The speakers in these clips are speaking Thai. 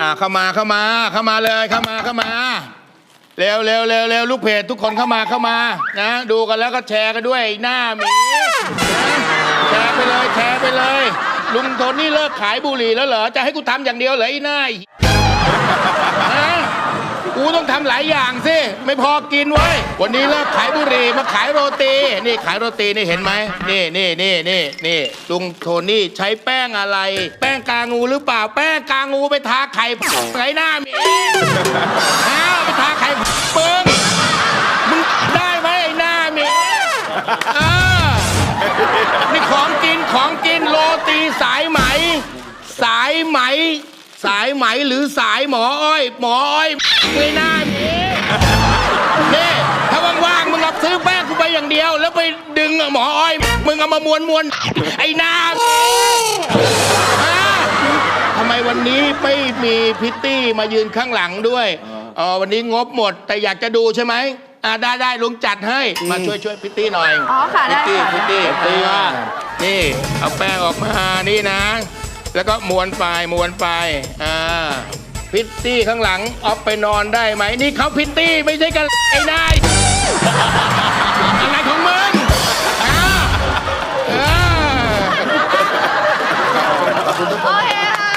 อ่าเข้ามาเข้ามาเข้ามาเลยเข้ามาเข้ามาเร็วเร็วเร็วเร็วลูกเพจทุกคนเข้ามาเข้ามานะดูกันแล้วก็แชร์กันด้วยหน้าหมีนะแชร์ไปเลยแชร์ไปเลย ลุงโทนี่เลิกขายบุหรี่แล้วเหรอจะให้กูทำอย่างเดียวเหรอไอ้หน้าไอ้ ฮะ ต้องทำหลายอย่างสิ ไม่พอกินไว้ยวันนี้เลิกขายบุหรี่มาขายโรตี นี่ขายโรตีนี่เห็นไหม นี่นี่นี่นี่นี่ลุงโทนี่ใช้แป้งอะไร แป้งกางูหรือเปล่า แป้งกางูไปทาไข่ไอ้หน้าหมีฮะไปทาไข่เปิ้งมึงได้ไหมไอ้หน้าหมีเออนี่ของกินของกินโรตีสายไหม สายไหม สายไหมหรือสายหมออ้อย หมออ้อยไม่น่าหมีนี่ถ้าว่างๆมึงเอาซื้อแป้งกูไปอย่างเดียว แล้วไปดึงหมออ้อย มึงเอามาม้วนมวนๆไอ้หน้าหมีฮะทำไมวันนี้ไม่มีพิตตี้มายืนข้างหลังด้วยอ๋อวันนี้งบหมดแต่อยากจะดูใช่ไหมอ่าได้ได้ลุงจัดให้มาช่วยช่วยพิตตี้หน่อยอ๋อค่ะได้พิตตี้ค่ะ พิตตี้พิตตี้ว่านี่เอาแป้งออกมานี่นะ แล้วก็ม้วนไปม้วนไปอ่าพิตตี้ข้างหลังออฟไปนอนได้ไหมนี่เขาพิตตี้ไม่ใช่กันไอ้นายอะไรของมึงอ่าอ่าโอเคค่ะ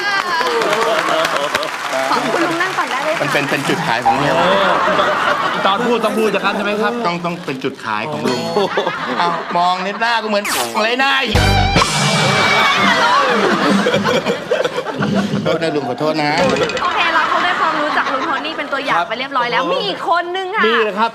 ขอบคุณลุงนั่งก่อนได้เลยมันค่ะเป็นเป็นจุดขายของเนี่ยตอนพูดต้องพูดจากนั้นใช่ไหมครับ ต้องต้องเป็นจุดขายของลุงเอามองนิดหน้าก็เหมือน อะไรหน้าอีกขอ โทษนะลุงขอโทษนะ โอเค เราคงได้ความรู้จากลุงโทนี่เป็นตัวอย่างไปเรียบร้อยแล้ว มีอีกคนนึงค่ะ มีนะครับ